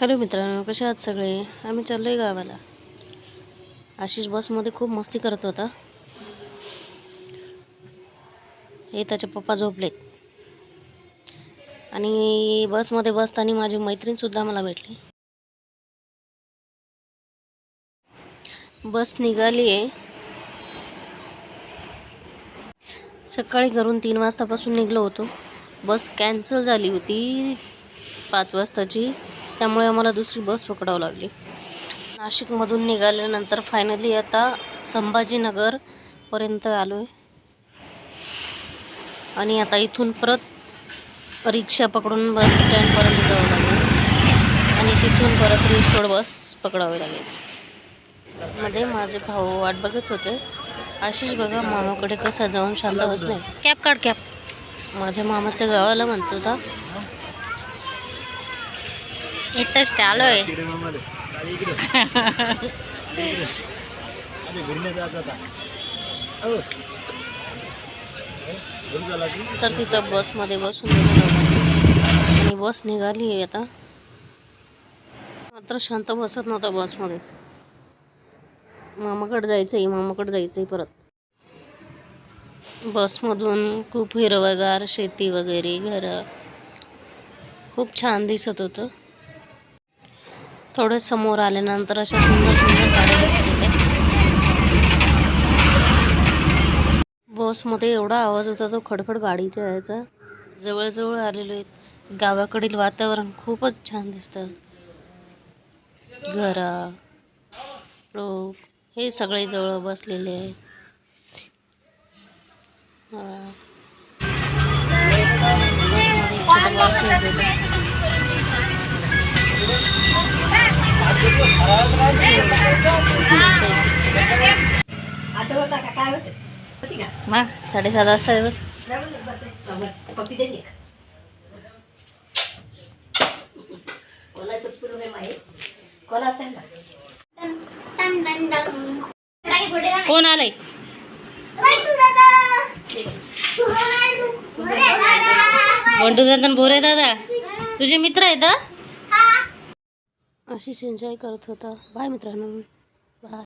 Hello मित्रांनो कसे आहात सगळे? आम्ही चाललो आहे गावाला. आशिष बसमध्ये खूप मस्ती करत होता. हे त्याचे पप्पा झोपलेत. आणि बसमध्ये बसताना माझी मैत्रीणसुद्धा मला भेटली. बस निघाली आहे सकाळी घरून तीन वाजतापासून निघलो होतो. बस कॅन्सल झाली होती पाच वाजताची. त्यामुळे आम्हाला दुसरी बस पकडावं लागली. नाशिकमधून निघाल्यानंतर फायनली आता संभाजीनगरपर्यंत आलो आहे आणि आता इथून परत रिक्षा पकडून बस स्टँडपर्यंत जावं लागेल. आणि तिथून परत रिसोड बस पकडावी लागेल. मध्ये माझे भाऊ वाट बघत होते. आशिष बघा मामाकडे कसा जाऊन शांत बसलाय. कॅप काढ कॅप माझ्या मामाच्या गावाला म्हणतो होता. इथंच ते आलोय तर तिथं बसमध्ये बसून आणि बस निघाली आहे आता. मात्र शांत बसत नव्हता बसमध्ये. मामाकडे जायचं आहे मामाकडे जायचं आहे परत. बसमधून खूप हिरवगार शेती वगैरे घरं. खूप छान दिसत होतं. थोडं समोर आल्यानंतर अशा सुंदर सुंदर साड्या दिसत होत्या. बसमध्ये एवढा आवाज होता तो खडखड गाडीचा यायचा जवळजवळ आलेलो आहेत गावाकडील वातावरण खूपच छान दिसतं. घरा लोक हे सगळे जवळ बसलेले आहेत. मग साडेसात वाजता आहे. बस कोण आलंय? बंडू दादा. बोरे दादा. तुझे मित्र आहेत हं? आशिष एन्जॉय करत होता. बाय मित्रांनो.